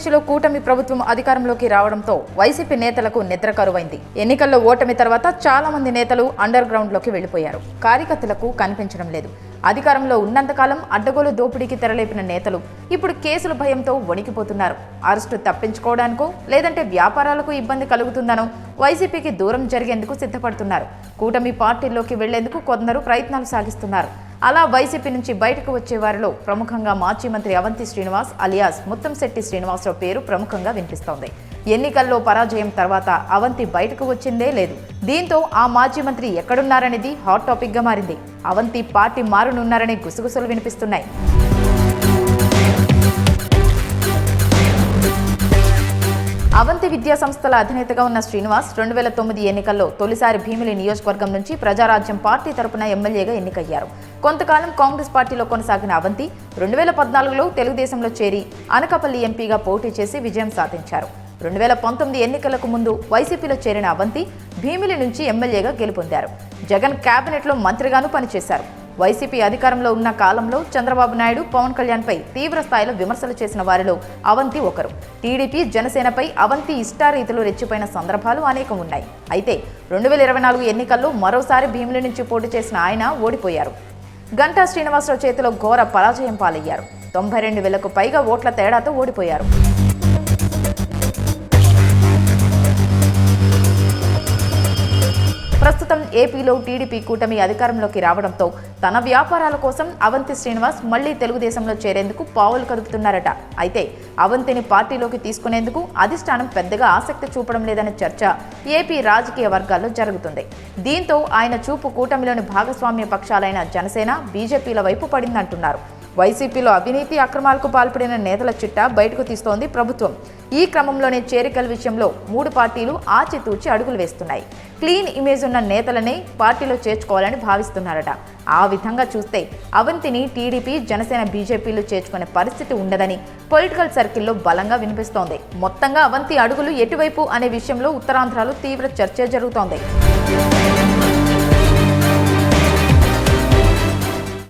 ఆంధ్రప్రదేశ్లో కూటమి ప్రభుత్వం అధికారంలోకి రావడంతో వైసీపీ నేతలకు నిద్ర కరువైంది. ఎన్నికల్లో ఓటమి తర్వాత చాలా మంది నేతలు అండర్ గ్రౌండ్లోకి వెళ్ళిపోయారు కార్యకర్తలకు కనిపించడం లేదు. అధికారంలో ఉన్నంతకాలం అడ్డగోలు దోపిడీకి తెరలేపిన నేతలు ఇప్పుడు కేసుల భయంతో వణికిపోతున్నారు. అరెస్టు తప్పించుకోవడానికో లేదంటే వ్యాపారాలకు ఇబ్బంది కలుగుతుందనో వైసీపీకి దూరం జరిగేందుకు సిద్ధపడుతున్నారు. కూటమి పార్టీల్లోకి వెళ్ళేందుకు కొందరు ప్రయత్నాలు సాగిస్తున్నారు. అలా వైసీపీ నుంచి బయటకు వచ్చే వారిలో ప్రముఖంగా మాజీ మంత్రి అవంతి శ్రీనివాస్ అలియాస్ ముత్తంశెట్టి శ్రీనివాసరావు పేరు ప్రముఖంగా వినిపిస్తోంది. ఎన్నికల్లో పరాజయం తర్వాత అవంతి బయటకు వచ్చిందే లేదు. దీంతో ఆ మాజీ మంత్రి ఎక్కడున్నారనేది హాట్ టాపిక్గా మారింది. అవంతి పార్టీ మారనున్నారనే గుసగుసలు వినిపిస్తున్నాయి. అవంతి విద్యా సంస్థల అధినేతగా ఉన్న శ్రీనివాస్ రెండు వేల తొమ్మిది ఎన్నికల్లో తొలిసారి భీమిలి నియోజకవర్గం నుంచి ప్రజారాజ్యం పార్టీ తరపున ఎమ్మెల్యేగా ఎన్నికయ్యారు. కొంతకాలం కాంగ్రెస్ పార్టీలో కొనసాగిన అవంతి రెండు వేల పద్నాలుగులో తెలుగుదేశంలో చేరి అనకాపల్లి ఎంపీగా పోటీ చేసి విజయం సాధించారు. రెండు వేల పంతొమ్మిది ఎన్నికలకు ముందు వైసీపీలో చేరిన అవంతి భీమిలి నుంచి ఎమ్మెల్యేగా గెలుపొందారు. జగన్ కేబినెట్లో మంత్రిగాను పనిచేశారు. వైసీపీ అధికారంలో ఉన్న కాలంలో చంద్రబాబు నాయుడు పవన్ కళ్యాణ్పై తీవ్ర స్థాయిలో విమర్శలు చేసిన వారిలో అవంతి ఒకరు. టీడీపీ జనసేనపై అవంతి ఇష్టారీతిలో రెచ్చిపోయిన సందర్భాలు అనేకం ఉన్నాయి. అయితే రెండు వేల ఇరవై నాలుగు ఎన్నికల్లో మరోసారి భీముల నుంచి పోటీ చేసిన ఆయన ఓడిపోయారు. గంటా శ్రీనివాసరావు చేతిలో ఘోర పరాజయం పాలయ్యారు. తొంభై రెండు వేలకు పైగా ఓట్ల తేడాతో ఓడిపోయారు. ప్రస్తుతం ఏపీలో టీడీపీ కూటమి అధికారంలోకి రావడంతో తన వ్యాపారాల కోసం అవంతి శ్రీనివాస్ మళ్ళీ తెలుగుదేశంలో చేరేందుకు పావులు కదుపుతున్నారట. అయితే అవంతిని పార్టీలోకి తీసుకునేందుకు అధిష్టానం పెద్దగా ఆసక్తి చూపడం లేదనే చర్చ ఏపీ రాజకీయ వర్గాల్లో జరుగుతుంది. దీంతో ఆయన చూపు కూటమిలోని భాగస్వామ్య పక్షాలైన జనసేన బీజేపీల వైపు పడిందంటున్నారు. వైసీపీలో అవినీతి అక్రమాలకు పాల్పడిన నేతల చిట్టా బయటకు తీస్తోంది ప్రభుత్వం. ఈ క్రమంలోనే చేరికల విషయంలో మూడు పార్టీలు ఆచితూచి అడుగులు వేస్తున్నాయి. క్లీన్ ఇమేజ్ ఉన్న నేతలనే పార్టీలో చేర్చుకోవాలని భావిస్తున్నారట. ఆ విధంగా చూస్తే అవంతిని టీడీపీ జనసేన బీజేపీలు చేర్చుకునే పరిస్థితి ఉండదని పొలిటికల్ సర్కిల్లో బలంగా వినిపిస్తోంది. మొత్తంగా అవంతి అడుగులు ఎటువైపు అనే విషయంలో ఉత్తరాంధ్రలో తీవ్ర చర్చ జరుగుతోంది.